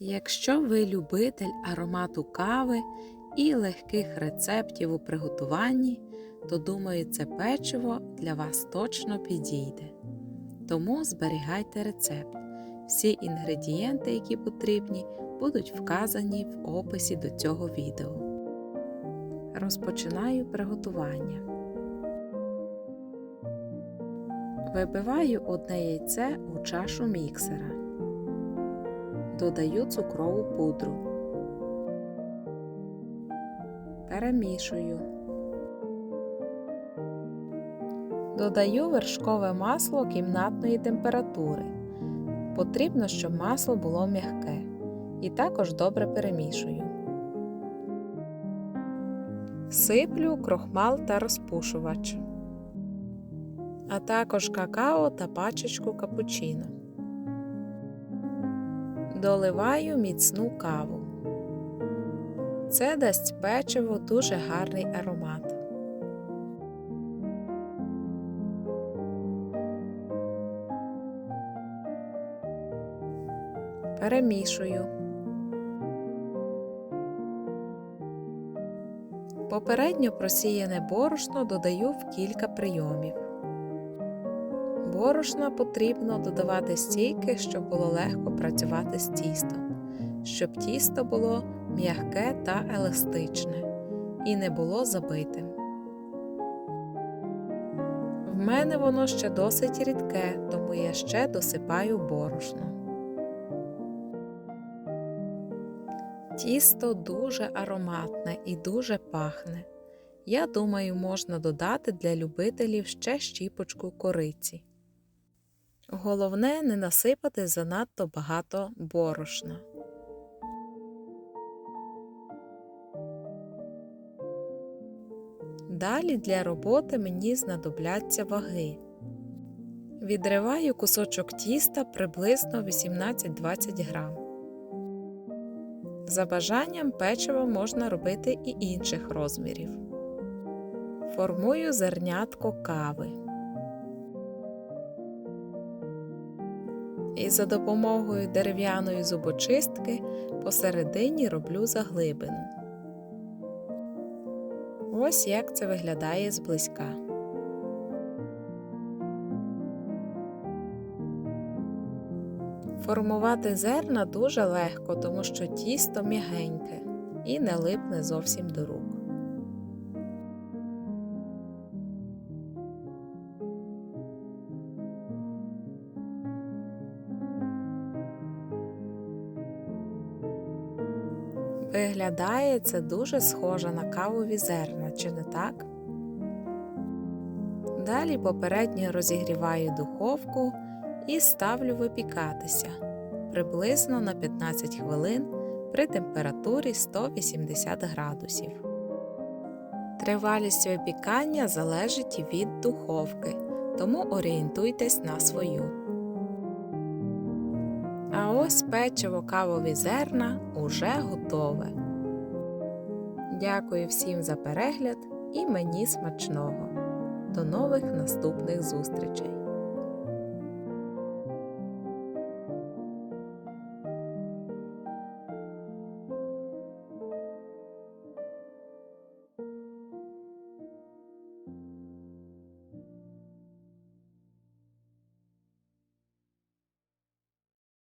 Якщо ви любитель аромату кави і легких рецептів у приготуванні, то думаю, це печиво для вас точно підійде. Тому зберігайте рецепт. Всі інгредієнти, які потрібні, будуть вказані в описі до цього відео. Розпочинаю приготування. Вибиваю одне яйце у чашу міксера. Додаю цукрову пудру. Перемішую. Додаю вершкове масло кімнатної температури. Потрібно, щоб масло було м'яке. І також добре перемішую. Сиплю крохмал та розпушувач, а також какао та пачечку капучино. Доливаю міцну каву. Це дасть печиво дуже гарний аромат. Перемішую. Попередньо просіяне борошно додаю в кілька прийомів. Борошна потрібно додавати стільки, щоб було легко працювати з тістом, щоб тісто було м'яке та еластичне і не було забитим. В мене воно ще досить рідке, тому я ще досипаю борошно. Тісто дуже ароматне і дуже пахне. Я думаю, можна додати для любителів ще щіпочку кориці. Головне не насипати занадто багато борошна. Далі для роботи мені знадобляться ваги. Відриваю кусочок тіста приблизно 18-20 грам. За бажанням печиво можна робити і інших розмірів. Формую зернятко кави. І за допомогою дерев'яної зубочистки посередині роблю заглибину. Ось як це виглядає зблизька. Формувати зерна дуже легко, тому що тісто м'ягеньке і не липне зовсім до рук. Виглядає це дуже схоже на кавові зерна, чи не так? Далі попередньо розігріваю духовку і ставлю випікатися приблизно на 15 хвилин при температурі 180 градусів. Тривалість випікання залежить від духовки, тому орієнтуйтесь на свою. Ось печиво кавові зерна уже готове. Дякую всім за перегляд і мені смачного. До нових наступних зустрічей!